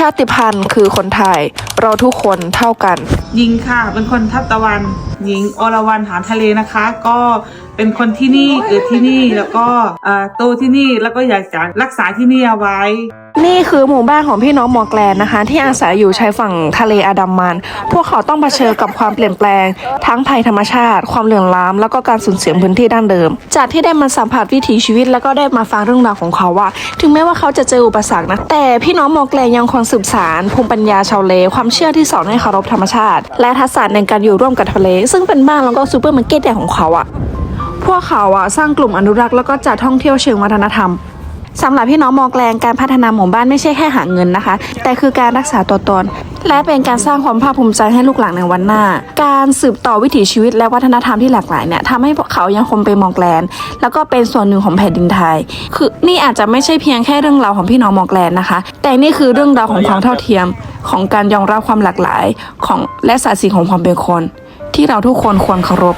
ชาติพันธุ์คือคนไทย เราทุกคนเท่ากัน ยิงค่ะ เป็นคนทับตะวัน หญิงอรวรรณหานทะเลนะคะ ก็เป็นคนที่นี่เกิดที่นี่แล้วก็เอ่อโตที่นี่แล้วก็อยากจะรักษาที่นี่เอาไว้นี่คือหมู่บ้านของพี่น้องมอร์แกลนนะคะ ที่อาศัยอยู่ชายฝั่งทะเลอันดามัน พวกเขาต้องเผชิญกับความเปลี่ยนแปลง ทั้งภัยธรรมชาติ ความเหลื่อมล้ำแล้วก็การสูญเสียพื้นที่ดั้งเดิม จากที่ได้มาสัมผัสวิถีชีวิตแล้วก็ได้มาฟังเรื่องราวของเขาว่า ถึงแม้ว่าเขาจะเจออุปสรรคนะแต่พี่น้องมอร์แกลนยังคงสืบสานภูมิปัญญาชาวเล ความเชื่อที่สอนให้เคารพธรรมชาติ และทักษะในการอยู่ร่วมกับทะเลซึ่งเป็นบ้านแล้วก็ซูเปอร์มาร์เก็ตใหญ่ของเขาอะพวกเขาอะสร้างกลุ่มอนุรักษ์แล้วก็จัดท่องเที่ยวเชิงวัฒนธรรมสำหรับพี่น้องมอร์แกลงการพัฒนาหมู่บ้านไม่ใช่แค่หาเงินนะคะ แต่คือการรักษาตัวตน และเป็นการสร้างความภาคภูมิใจให้ลูกหลานในวันหน้า การสืบต่อวิถีชีวิตและวัฒนธรรมที่หลากหลายเนี่ยทำให้พวกเขายังคงเป็นมอร์แกลนแล้วก็เป็นส่วนหนึ่งของแผ่นดินไทย คือนี่อาจจะไม่ใช่เพียงแค่เรื่องราวของพี่น้องมอร์แกลนนะคะ แต่นี่คือเรื่องราวของความเท่าเทียม ของการยอมรับความหลากหลายของและศักดิ์ศรีของความเป็นคน ที่เราทุกคนควรเคารพ